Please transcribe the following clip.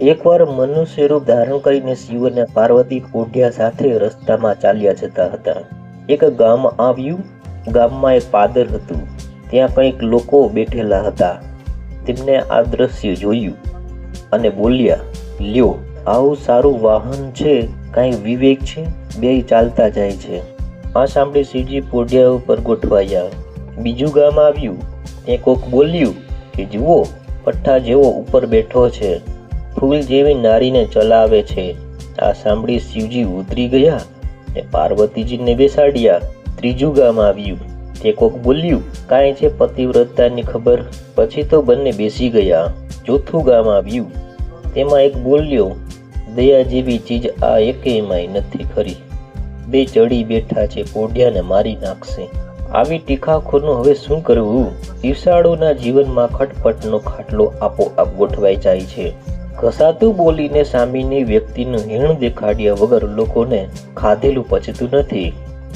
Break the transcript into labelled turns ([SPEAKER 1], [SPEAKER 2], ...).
[SPEAKER 1] એકવાર મનુષ્ય રૂપ ધારણ કરીને શિવ અને પાર્વતી પોઢિયા સાથે રસ્તામાં ચાલ્યા જતા હતા. એક ગામ આવ્યું. ગામમાં એક પાદર હતું. ત્યાં કંઈક લોકો બેઠેલા હતા. તેમને આ દ્રશ્ય જોયું અને બોલ્યા, લ્યો, આવું સારું વાહન છે, કાંઈ વિવેક છે? બે ચાલતા જાય છે. આ સાંભળી શિવજી પોઢિયા ઉપર ગોઠવાયા. બીજું ગામ આવ્યું. ત્યાં કોક બોલ્યું કે, જુઓ પઠ્ઠા જેવો ઉપર બેઠો છે. ફૂલ જેવી નારીને ચલાવે છે. આ સાંભળી શિવજી ઉતરી ગયા ને પાર્વતીજીને બેસાડ્યા. ત્રીજું ગામ આવ્યું. તે કોક બોલ્યું, કાંઈ છે પતિવ્રતાની ખબર? પછી તો બંને બેસી ગયા. ચોથું ગામ આવ્યું. તેમાં એક બોલ્યો, દયા જેવી ચીજ આ એકેયમાંય નથી ખરી. બે ચડી બેઠા છે પોઢિયાને મારી નાખશે. આવી ટીખાખોરનું હવે શું કરવું? ઈર્ષાળુના જીવનમાં ખટપટનો ખાટલો આપોઆપ ગોઠવાઈ જાય છે. ઘસાતું બોલીને સામેની વ્યક્તિનું હીણ દેખાડ્યા વગર લોકોને ખાધેલું પચતું નથી.